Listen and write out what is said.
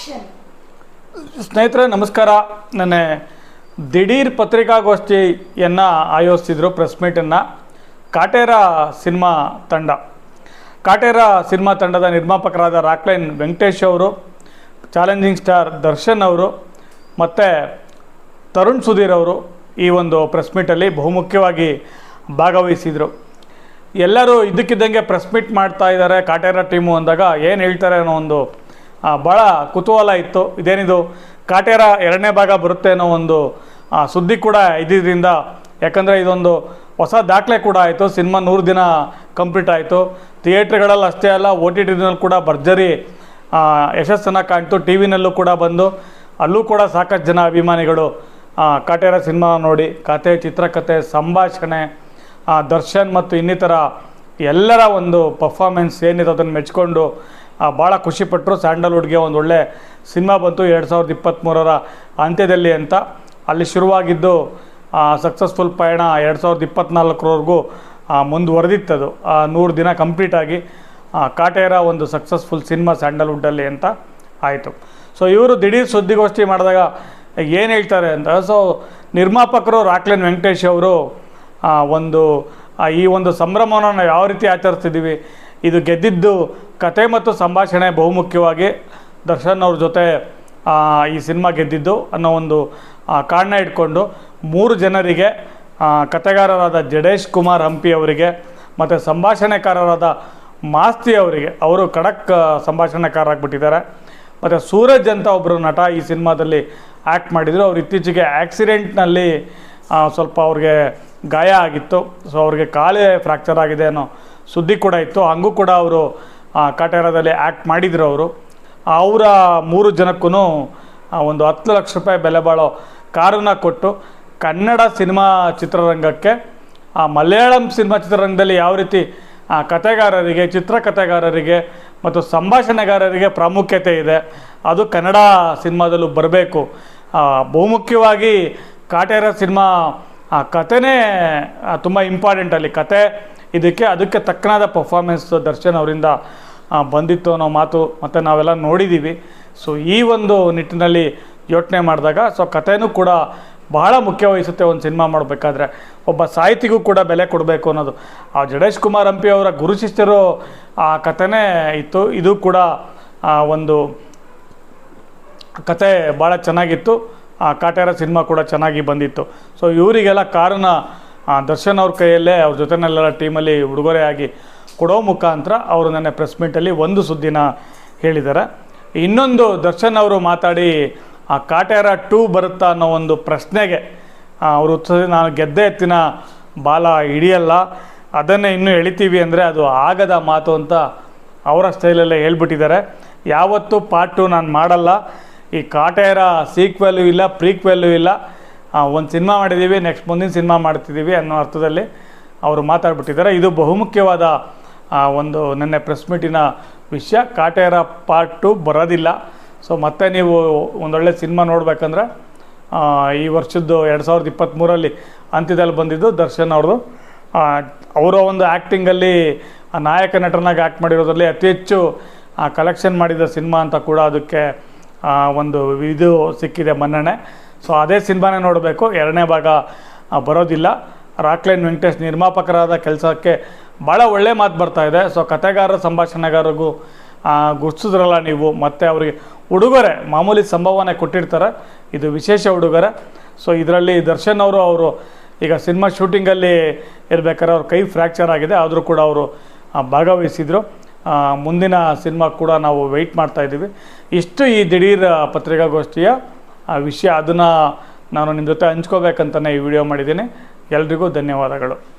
ಸ್ನೇಹಿತರೆ, ನಮಸ್ಕಾರ. ನೆನ್ನೆ ದಿಢೀರ್ ಪತ್ರಿಕಾಗೋಷ್ಠಿಯನ್ನು ಆಯೋಜಿಸಿದ್ರು ಪ್ರೆಸ್ ಮೀಟನ್ನು ಕಾಟೇರ ಸಿನಿಮಾ ತಂಡ. ಕಾಟೇರ ಸಿನಿಮಾ ತಂಡದ ನಿರ್ಮಾಪಕರಾದ ರಾಕ್ಲೈನ್ ವೆಂಕಟೇಶ್ ಅವರು, ಚಾಲೆಂಜಿಂಗ್ ಸ್ಟಾರ್ ದರ್ಶನ್ ಅವರು, ಮತ್ತು ತರುಣ್ ಸುಧೀರ್ ಅವರು ಈ ಒಂದು ಪ್ರೆಸ್ ಮೀಟಲ್ಲಿ ಬಹುಮುಖ್ಯವಾಗಿ ಭಾಗವಹಿಸಿದರು. ಎಲ್ಲರೂ ಇದ್ದಕ್ಕಿದ್ದಂಗೆ ಪ್ರೆಸ್ ಮೀಟ್ ಮಾಡ್ತಾ ಇದ್ದಾರೆ. ಕಾಟೇರ ಟೀಮು ಅಂದಾಗ ಏನು ಹೇಳ್ತಾರೆ ಅನ್ನೋ ಒಂದು ಭಾಳ ಕುತೂಹಲ ಇತ್ತು. ಇದೇನಿದು? ಕಾಟೇರ ಎರಡನೇ ಭಾಗ ಬರುತ್ತೆ ಅನ್ನೋ ಒಂದು ಸುದ್ದಿ ಕೂಡ ಇದ್ದಿದ್ದರಿಂದ ಯಾಕಂದರೆ ಇದೊಂದು ಹೊಸ ದಾಖಲೆ ಕೂಡ ಆಯಿತು. ಸಿನಿಮಾ ನೂರು ದಿನ ಕಂಪ್ಲೀಟ್ ಆಯಿತು. ಥಿಯೇಟ್ರ್ಗಳಲ್ಲಿ ಅಷ್ಟೇ ಅಲ್ಲ, ಓ ಟಿ ಟಿನಲ್ಲಿ ಕೂಡ ಭರ್ಜರಿ ಯಶಸ್ಸನ್ನು ಕಾಣ್ತು. ಟಿ ವಿನಲ್ಲೂ ಕೂಡ ಬಂದು, ಅಲ್ಲೂ ಕೂಡ ಸಾಕಷ್ಟು ಜನ ಅಭಿಮಾನಿಗಳು ಕಾಟೇರ ಸಿನಿಮಾ ನೋಡಿ, ಕತೆ ಚಿತ್ರಕಥೆ ಸಂಭಾಷಣೆ ದರ್ಶನ್ ಮತ್ತು ಇನ್ನಿತರ ಎಲ್ಲರ ಒಂದು ಪರ್ಫಾರ್ಮೆನ್ಸ್ ಏನಿದೆ ಅದನ್ನು ಮೆಚ್ಕೊಂಡು ಭಾಳ ಖುಷಿಪಟ್ಟರು ಸ್ಯಾಂಡಲ್ವುಡ್ಗೆ ಒಂದು ಒಳ್ಳೆ ಸಿನಿಮಾ ಬಂತು ಎರಡು ಸಾವಿರದ ಇಪ್ಪತ್ತ್ಮೂರರ ಅಂತ್ಯದಲ್ಲಿ ಅಂತ. ಅಲ್ಲಿ ಶುರುವಾಗಿದ್ದು ಸಕ್ಸಸ್ಫುಲ್ ಪಯಣ ಎರಡು ಸಾವಿರದ ಇಪ್ಪತ್ತ್ನಾಲ್ಕರವರೆಗೂ ಮುಂದುವರೆದಿತ್ತದು ನೂರು ದಿನ ಕಂಪ್ಲೀಟಾಗಿ ಕಾಟೇರ ಒಂದು ಸಕ್ಸಸ್ಫುಲ್ ಸಿನಿಮಾ ಸ್ಯಾಂಡಲ್ವುಡ್ಡಲ್ಲಿ ಅಂತ ಆಯಿತು. ಸೊ ಇವರು ದಿಢೀರ್ ಸುದ್ದಿಗೋಷ್ಠಿ ಮಾಡಿದಾಗ ಏನು ಹೇಳ್ತಾರೆ ಅಂತ. ಸೊ ನಿರ್ಮಾಪಕರು ರಾಕ್ಲೇನ್ ವೆಂಕಟೇಶ್ ಅವರು ಒಂದು ಈ ಒಂದು ಸಂಭ್ರಮವನ್ನು ನಾವು ಯಾವ ರೀತಿ ಆಚರಿಸ್ತಿದ್ದೀವಿ ಇದು ಗೆದ್ದಿದ್ದು ಕತೆ ಮತ್ತು ಸಂಭಾಷಣೆ ಬಹುಮುಖ್ಯವಾಗಿ ದರ್ಶನ್ ಅವ್ರ ಜೊತೆ ಈ ಸಿನಿಮಾ ಗೆದ್ದಿದ್ದು ಅನ್ನೋ ಒಂದು ಕಾರಣ ಇಟ್ಕೊಂಡು ಮೂರು ಜನರಿಗೆ ಕತೆಗಾರರಾದ ಜಡೇಶ್ ಕುಮಾರ್ ಹಂಪಿ ಅವರಿಗೆ ಮತ್ತು ಸಂಭಾಷಣೆಕಾರರಾದ ಮಾಸ್ತಿ ಅವರಿಗೆ, ಅವರು ಖಡಕ್ ಸಂಭಾಷಣೆಕಾರರಾಗ್ಬಿಟ್ಟಿದ್ದಾರೆ ಮತ್ತು ಸೂರಜ್ ಅಂತ ಒಬ್ಬರು ನಟ ಈ ಸಿನಿಮಾದಲ್ಲಿ ಆ್ಯಕ್ಟ್ ಮಾಡಿದರು. ಅವ್ರು ಇತ್ತೀಚೆಗೆ ಆ್ಯಕ್ಸಿಡೆಂಟ್ನಲ್ಲಿ ಸ್ವಲ್ಪ ಅವ್ರಿಗೆ ಗಾಯ ಆಗಿತ್ತು. ಸೊ ಅವ್ರಿಗೆ ಕಾಲೇ ಫ್ರ್ಯಾಕ್ಚರ್ ಆಗಿದೆ ಅನ್ನೋ ಸುದ್ದಿ ಕೂಡ ಇತ್ತು. ಹಂಗೂ ಕೂಡ ಅವರು ಕಾಟೇರದಲ್ಲಿ ಆ್ಯಕ್ಟ್ ಮಾಡಿದ್ರು ಅವರು. ಅವರ ಮೂರು ಜನಕ್ಕೂ ಒಂದು ಹತ್ತು ಲಕ್ಷ ರೂಪಾಯಿ ಬೆಲೆ ಬಾಳೋ ಕಾರನ್ನು ಕೊಟ್ಟು ಕನ್ನಡ ಸಿನಿಮಾ ಚಿತ್ರರಂಗಕ್ಕೆ ಆ ಮಲಯಾಳಂ ಸಿನಿಮಾ ಚಿತ್ರರಂಗದಲ್ಲಿ ಯಾವ ರೀತಿ ಆ, ಕತೆಗಾರರಿಗೆ ಚಿತ್ರಕಥೆಗಾರರಿಗೆ ಮತ್ತು ಸಂಭಾಷಣೆಗಾರರಿಗೆ ಪ್ರಾಮುಖ್ಯತೆ ಇದೆ ಅದು ಕನ್ನಡ ಸಿನಿಮಾದಲ್ಲೂ ಬರಬೇಕು. ಬಹುಮುಖ್ಯವಾಗಿ ಕಾಟೇರ ಸಿನಿಮಾ ಆ ಕತೆನೇ ತುಂಬ ಇಂಪಾರ್ಟೆಂಟ್ ಅಲ್ಲಿ. ಕತೆ ಇದಕ್ಕೆ ಅದಕ್ಕೆ ತಕ್ಕನಾದ ಪರ್ಫಾರ್ಮೆನ್ಸ್ ದರ್ಶನ್ ಅವರಿಂದ ಬಂದಿತ್ತು ಅನ್ನೋ ಮಾತು ಮತ್ತು ನಾವೆಲ್ಲ ನೋಡಿದ್ದೀವಿ ಸೊ ಈ ಒಂದು ನಿಟ್ಟಿನಲ್ಲಿ ಯೋಚನೆ ಮಾಡಿದಾಗ ಸೊ ಕಥೆನೂ ಕೂಡ ಬಹಳ ಮುಖ್ಯ ವಹಿಸುತ್ತೆ ಒಂದು ಸಿನಿಮಾ ಮಾಡಬೇಕಾದ್ರೆ. ಒಬ್ಬ ಸಾಹಿತಿಗೂ ಕೂಡ ಬೆಲೆ ಕೊಡಬೇಕು ಅನ್ನೋದು. ಆ ಜಡೇಶ್ ಕುಮಾರ್ ಹಂಪಿ ಅವರ ಗುರು ಶಿಷ್ಯರು ಆ ಕಥೆನೇ ಇತ್ತು. ಇದು ಕೂಡ ಒಂದು ಕತೆ ಭಾಳ ಚೆನ್ನಾಗಿತ್ತು. ಆ ಕಾಟೇರ ಸಿನಿಮಾ ಕೂಡ ಚೆನ್ನಾಗಿ ಬಂದಿತ್ತು. ಸೊ ಇವರಿಗೆಲ್ಲ ಆ, ದರ್ಶನ್ ಅವ್ರ ಕೈಯಲ್ಲೇ ಅವ್ರ ಜೊತೆನೆಲ್ಲ ಟೀಮಲ್ಲಿ ಉಡುಗೊರೆಯಾಗಿ ಕೊಡೋ ಮುಖಾಂತರ ಅವರು ನನ್ನ ಪ್ರೆಸ್ ಮೀಟಲ್ಲಿ ಒಂದು ಸುದ್ದಿನ ಹೇಳಿದ್ದಾರೆ. ಇನ್ನೊಂದು ದರ್ಶನ್ ಅವರು ಮಾತಾಡಿ, ಆ, ಕಾಟೇರ ಟೂ ಬರುತ್ತಾ ಅನ್ನೋ ಒಂದು ಪ್ರಶ್ನೆಗೆ ಅವರು ಉತ್ತರಿಸಿ ನಾನು ಗೆದ್ದೆ ಎತ್ತಿನ ಬಾಲ ಹಿಡಿಯಲ್ಲ, ಅದನ್ನೇ ಇನ್ನೂ ಎಳಿತೀವಿ ಅಂದರೆ ಅದು ಆಗದ ಮಾತು ಅಂತ ಅವರ ಸ್ಟೈಲಲ್ಲೇ ಹೇಳ್ಬಿಟ್ಟಿದ್ದಾರೆ. ಯಾವತ್ತೂ ಪಾರ್ಟ್ ಟು ನಾನು ಮಾಡಲ್ಲ. ಈ ಕಾಟೇರ ಸೀಕ್ವೆಲ್ಲೂ ಇಲ್ಲ ಪ್ರೀಕ್ವೆಲ್ಲೂ ಇಲ್ಲ. ಒಂದು ಸಿನಿಮಾ ಮಾಡಿದ್ದೀವಿ ನೆಕ್ಸ್ಟ್ ಮುಂದಿನ ಸಿನಿಮಾ ಮಾಡ್ತಿದ್ದೀವಿ ಅನ್ನೋ ಅರ್ಥದಲ್ಲಿ ಅವರು ಮಾತಾಡ್ಬಿಟ್ಟಿದ್ದಾರೆ. ಇದು ಬಹುಮುಖ್ಯವಾದ ಒಂದು ನಿನ್ನೆ ಪ್ರೆಸ್ ಮೀಟಿನ ವಿಷಯ. ಕಾಟೇರ ಪಾರ್ಟ್ ಟು ಬರೋದಿಲ್ಲ. ಸೊ ಮತ್ತೆ ನೀವು ಒಂದೊಳ್ಳೆ ಸಿನಿಮಾ ನೋಡಬೇಕಂದ್ರೆ ಈ ವರ್ಷದ್ದು ಎರಡು ಸಾವಿರದ ಇಪ್ಪತ್ತ್ಮೂರಲ್ಲಿ ಅಂತ್ಯದಲ್ಲಿ ಬಂದಿದ್ದು ದರ್ಶನ್ ಅವ್ರದ್ದು ಅವರ ಒಂದು ಆ್ಯಕ್ಟಿಂಗಲ್ಲಿ ನಾಯಕ ನಟನಾಗಿ ಆ್ಯಕ್ಟ್ ಮಾಡಿರೋದ್ರಲ್ಲಿ ಅತಿ ಹೆಚ್ಚು ಕಲೆಕ್ಷನ್ ಮಾಡಿದ ಸಿನಿಮಾ ಅಂತ ಕೂಡ ಅದಕ್ಕೆ ಒಂದು ಇದು ಸಿಕ್ಕಿದೆ ಮನ್ನಣೆ. ಸೊ ಅದೇ ಸಿನಿಮಾನೇ ನೋಡಬೇಕು. ಎರಡನೇ ಭಾಗ ಬರೋದಿಲ್ಲ. ರಾಕ್ಲೈನ್ ವೆಂಕಟೇಶ್ ನಿರ್ಮಾಪಕರಾದ ಕೆಲಸಕ್ಕೆ ಭಾಳ ಒಳ್ಳೆ ಮಾತು ಬರ್ತಾ ಇದೆ. ಸೊ ಕತೆಗಾರರ ಸಂಭಾಷಣೆಗಾರರಿಗೂ ಗುರ್ಸಿದ್ರಲ್ಲ ನೀವು, ಮತ್ತು ಅವರಿಗೆ ಉಡುಗೊರೆ, ಮಾಮೂಲಿ ಸಂಭಾವನೆ ಕೊಟ್ಟಿರ್ತಾರೆ. ಇದು ವಿಶೇಷ ಉಡುಗೊರೆ. ಸೊ ಇದರಲ್ಲಿ ದರ್ಶನ್ ಅವರು ಅವರು ಈಗ ಸಿನಿಮಾ ಶೂಟಿಂಗಲ್ಲಿ ಇರಬೇಕಾದ್ರೆ ಅವ್ರ ಕೈ ಫ್ರ್ಯಾಕ್ಚರ್ ಆಗಿದೆ. ಆದರೂ ಕೂಡ ಅವರು ಭಾಗವಹಿಸಿದರು. ಮುಂದಿನ ಸಿನಿಮಾ ಕೂಡ ನಾವು ವೆಯ್ಟ್ ಮಾಡ್ತಾ ಇದ್ದೀವಿ. ಇಷ್ಟು ಈ ದಿಢೀರ್ ಪತ್ರಿಕಾಗೋಷ್ಠಿಯ ಆ ವಿಷಯ ಅದನ್ನು ನಾನು ನಿಮ್ಮ ಜೊತೆ ಹಂಚ್ಕೋಬೇಕಂತಲೇ ಈ ವಿಡಿಯೋ ಮಾಡಿದ್ದೀನಿ. ಎಲ್ರಿಗೂ ಧನ್ಯವಾದಗಳು.